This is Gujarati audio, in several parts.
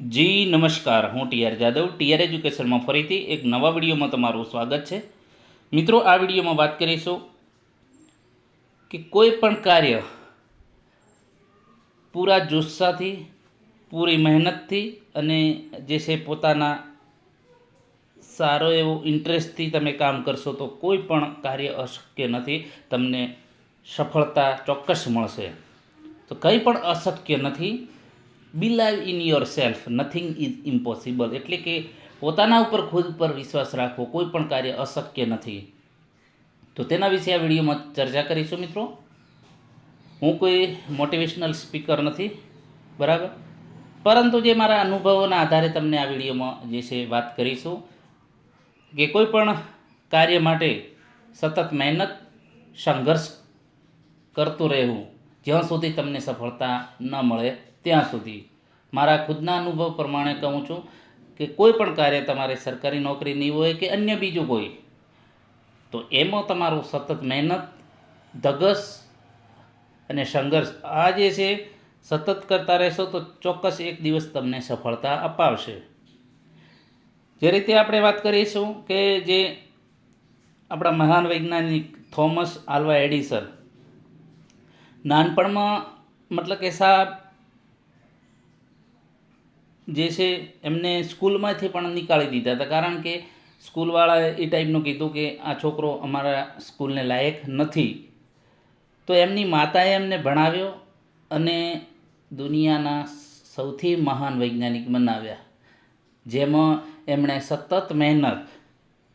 જી, નમસ્કાર. હું ટીઆર જાદવ ટીઆર એજ્યુકેશનમાં ફરીથી એક નવા વિડીયોમાં તમારું સ્વાગત છે. મિત્રો, આ વિડીયોમાં વાત કરીશું કે કોઈ પણ કાર્ય પૂરા જુસ્સાથી, પૂરી મહેનતથી અને જે છે પોતાના સારો એવો ઇન્ટરેસ્ટથી તમે કામ કરશો તો કોઈ પણ કાર્ય અશક્ય નથી. તમને સફળતા ચોક્કસ મળશે. તો કંઈ પણ અશક્ય નથી. Believe in yourself nothing is impossible એટલે કે પોતાના ઉપર, ખુદ પર વિશ્વાસ રાખવો કોઈ પણ કાર્ય અશક્ય નથી. તો તેના વિશે આ વિડીયોમાં ચર્ચા કરીશું મિત્રો. હું કોઈ મોટિવેશનલ સ્પીકર નથી. બરાબર? પરંતુ જે મારા અનુભવોના આધારે તમને આ વિડીયોમાં જે છે વાત કરીશું, કે કોઈ પણ કાર્ય માટે સતત મહેનત, સંઘર્ષ કરતું રહેવું, જ્યાં સુધી તમને સફળતા ન મળે ત્યાં સુધી. મારા ખુદના અનુભવ પ્રમાણે કહું છું કે કોઈ પણ કાર્ય તમારે સરકારી નોકરીની હોય કે અન્ય બીજું કોઈ, તો એમાં તમારું સતત મહેનત, ધગસ અને સંઘર્ષ આ જે છે, સતત કરતા રહેશો તો ચોક્કસ એક દિવસ તમને સફળતા અપાવશે. જે રીતે આપણે વાત કરીશું કે જે આપણા મહાન વૈજ્ઞાનિક થોમસ આલ્વા એડિસન, નાનપણમાં મતલબ કે સાહેબ જે છે, એમને સ્કૂલમાંથી પણ નીકાળી દીધા હતા. કારણ કે સ્કૂલવાળાએ એ ટાઈપનું કીધું કે આ છોકરો અમારા સ્કૂલને લાયક નથી. તો એમની માતાએ એમને ભણાવ્યો અને દુનિયાના સૌથી મહાન વૈજ્ઞાનિક બનાવ્યા. જેમાં એમણે સતત મહેનત,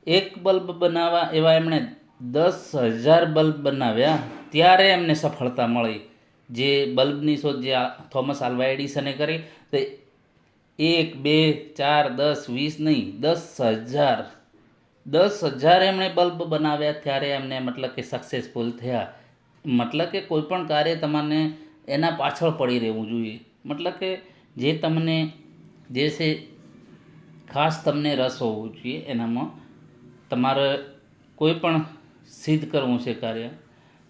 એક બલ્બ બનાવવા એવા એમણે દસ હજાર બલ્બ બનાવ્યા. ત્યારે એમને સફળતા મળી. જે બલ્બની શોધ જે થોમસ આલ્વા એડિસને કરી, તે એક, બે, ચાર, દસ, વીસ નહીં, દસ હજાર. દસ હજાર એમણે બલ્બ બનાવ્યા ત્યારે એમને મતલબ કે સક્સેસફુલ થયા. મતલબ કે કોઈપણ કાર્ય તમને એના પાછળ પડી રહેવું જોઈએ. મતલબ કે જે તમને, જે છે, ખાસ તમને રસ હોવો જોઈએ એનામાં તમારે કોઈ પણ સિદ્ધ કરવું છે કાર્ય.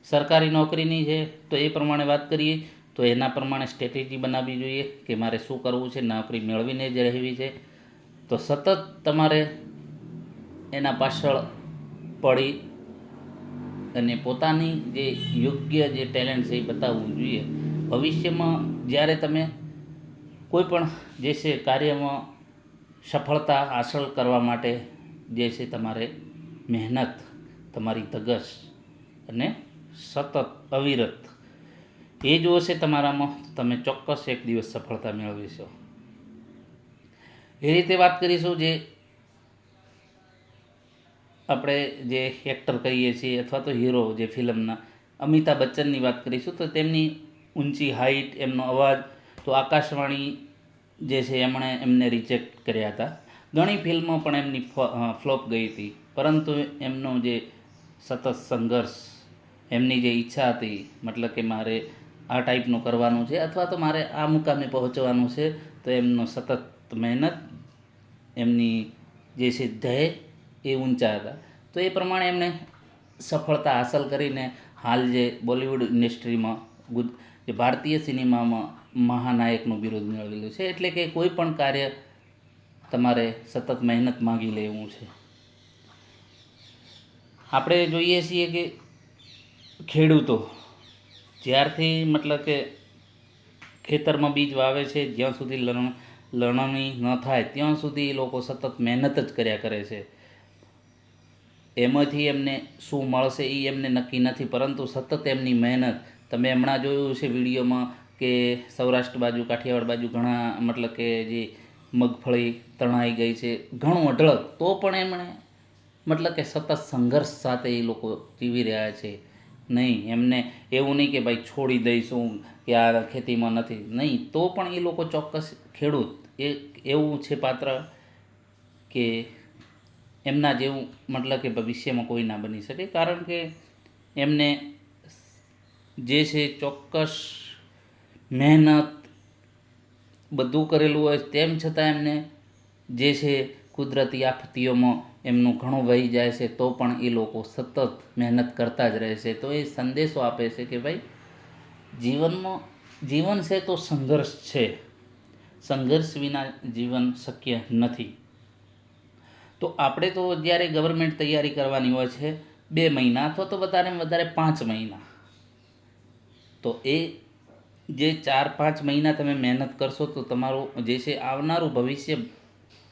સરકારી નોકરીની છે, તો એ પ્રમાણે વાત કરીએ. તો એના પ્રમાણે સ્ટ્રેટેજી બનાવવી જોઈએ કે મારે શું કરવું છે, નોકરી મેળવીને જ રહેવી છે. તો સતત તમારે એના પાછળ પડી અને પોતાની જે યોગ્ય જે ટેલેન્ટ છે એ બતાવવું જોઈએ. ભવિષ્યમાં જ્યારે તમે કોઈ પણ જે છે કાર્યમાં સફળતા હાંસલ કરવા માટે જે છે તમારે મહેનત, તમારી ધગશ અને સતત અવિરત એ જો હશે તમારામાં તમે ચોક્કસ એક દિવસ સફળતા મેળવીશો. એ રીતે વાત કરીશું જે આપણે જે એક્ટર કહીએ છીએ અથવા તો હીરો જે ફિલ્મના અમિતાભ બચ્ચનની વાત કરીશું, તો તેમની ઊંચી હાઇટ એમનો અવાજ, તો આકાશવાણી જે છે એમણે એમને રિજેક્ટ કર્યા હતા. ઘણી ફિલ્મો પણ એમની ફ્લોપ ગઈ હતી. પરંતુ એમનો જે સતત સંઘર્ષ, એમની જે ઈચ્છા હતી, મતલબ કે મારે આ ટાઈપનું કરવાનું છે અથવા તો મારે આ મુકામે પહોંચવાનું છે, તો એમનો સતત મહેનત, એમની જે છે ધ્યેય એ ઊંચા હતા. તો એ પ્રમાણે એમણે સફળતા હાંસલ કરીને હાલ જે બોલિવૂડ ઇન્ડસ્ટ્રીમાં ગુજ, જે ભારતીય સિનેમામાં મહાનાયકનું બિરુદ મેળવેલું છે, એટલે કે કોઈ પણ કાર્ય તમારે સતત મહેનત માગી લેવું છે. આપણે જોઈએ છીએ કે ખેડૂતો જ્યારથી મતલબ કે ખેતરમાં બીજ વાવે છે, જ્યાં સુધી લણ, લણણી ન થાય, ત્યાં સુધી એ લોકો સતત મહેનત જ કર્યા કરે છે. એમાંથી એમને શું મળશે એ એમને નક્કી નથી, પરંતુ સતત એમની મહેનત. તમે હમણાં જોયું છે વિડીયોમાં કે સૌરાષ્ટ્ર બાજુ, કાઠિયાવાડ બાજુ ઘણા મતલબ કે જે મગફળી તણાઈ ગઈ છે, ઘણું અઢળક. તો પણ એમણે મતલબ કે સતત સંઘર્ષ સાથે એ લોકો જીવી રહ્યા છે. નહીં, એમને એવું નહીં કે ભાઈ છોડી દઈશું કે આ ખેતીમાં નથી. નહીં, તો પણ એ લોકો ચોક્કસ ખેડૂત. એ એવું છે પાત્ર કે એમના જેવું મતલબ કે ભવિષ્યમાં કોઈ ના બની શકે. કારણ કે એમને જે છે ચોક્કસ મહેનત બધું કરેલું હોય તેમ છતાં એમને જે છે કુદરતી આફતીઓમાં એમનું ઘણું વહી જાય છે, તો પણ એ લોકો સતત મહેનત કરતા જ રહે છે. તો એ સંદેશો આપે છે કે ભાઈ, જીવનમાં, જીવન છે તો સંઘર્ષ છે. સંઘર્ષ વિના જીવન શક્ય નથી. તો આપણે તો જ્યારે ગવર્મેન્ટ તૈયારી કરવાની હોય છે, બે મહિના અથવા તો વધારે વધારે પાંચ મહિના. તો એ જે ચાર પાંચ મહિના તમે મહેનત કરશો તો તમારું જે છે આવનારું ભવિષ્ય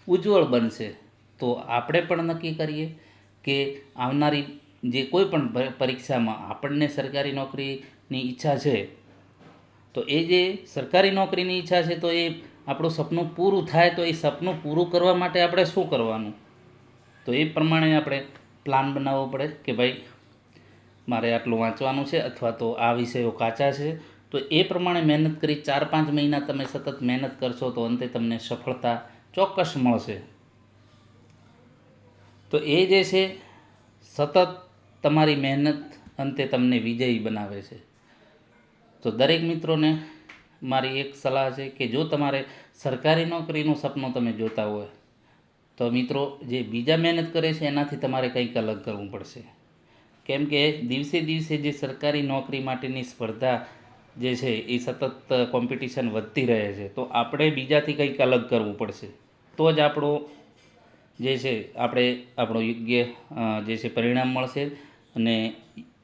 ઉજ્જવળ બનશે. તો આપણે પણ નક્કી કરીએ કે આવનારી જે કોઈ પણ પરીક્ષામાં આપણને સરકારી નોકરીની ઈચ્છા છે, તો એ જે સરકારી નોકરીની ઈચ્છા છે, તો એ આપણું સપનું પૂરું થાય, તો એ સપનું પૂરું કરવા માટે આપણે શું કરવાનું? તો એ પ્રમાણે આપણે પ્લાન બનાવવો પડે કે ભાઈ, મારે આટલું વાંચવાનું છે અથવા તો આ વિષયો કાચા છે. તો એ પ્રમાણે મહેનત કરી ચાર પાંચ મહિના તમે સતત મહેનત કરશો તો અંતે તમને સફળતા ચોક્કસ મળશે. તો એ જે છે, સતત તમારી મહેનત અંતે તમને વિજયી બનાવે છે. તો દરેક મિત્રોને મારી એક સલાહ છે કે જો તમારે સરકારી નોકરીનું સપનું તમે જોતા હોય, તો મિત્રો જે બીજા મહેનત કરે છે, એનાથી તમારે કંઈક અલગ કરવું પડશે. કેમ કે દિવસે દિવસે જે સરકારી નોકરી માટેની સ્પર્ધા જે છે, એ સતત કોમ્પિટિશન વધતી રહે છે. તો આપણે બીજાથી કંઈક અલગ કરવું પડશે. તો જ આપણો જે છે, આપણે આપણો યોગ્ય જે છે પરિણામ મળશે અને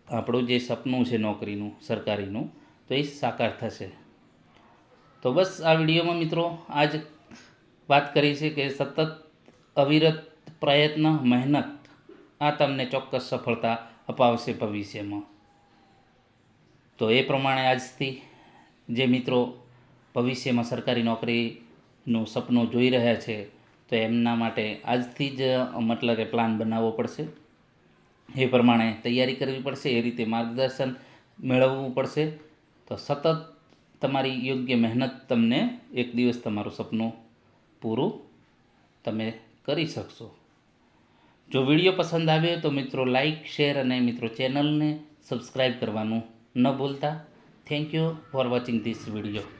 આપણું જે સપનું છે નોકરીનું, સરકારીનું, તો એ સાકાર થશે. તો બસ આ વિડીયોમાં મિત્રો આજ વાત કરી છે કે સતત અવિરત પ્રયત્ન, મહેનત આ તમને ચોક્કસ સફળતા અપાવશે ભવિષ્યમાં. તો એ પ્રમાણે આજથી જે મિત્રો ભવિષ્યમાં સરકારી નોકરીનું સપનું જોઈ રહ્યા છે, તો એમના માટે આજથી જ મતલબ કે પ્લાન બનાવવો પડશે. એ પ્રમાણે તૈયારી કરવી પડશે, એ રીતે માર્ગદર્શન મેળવવું પડશે. તો સતત તમારી યોગ્ય મહેનત તમને એક દિવસ તમારું સપનું પૂરું તમે કરી શકશો. જો વીડિયો પસંદ આવ્યો તો મિત્રો લાઈક, શેર અને મિત્રો ચેનલને સબસ્ક્રાઈબ કરવાનું ન ભૂલતા. Thank you for watching this video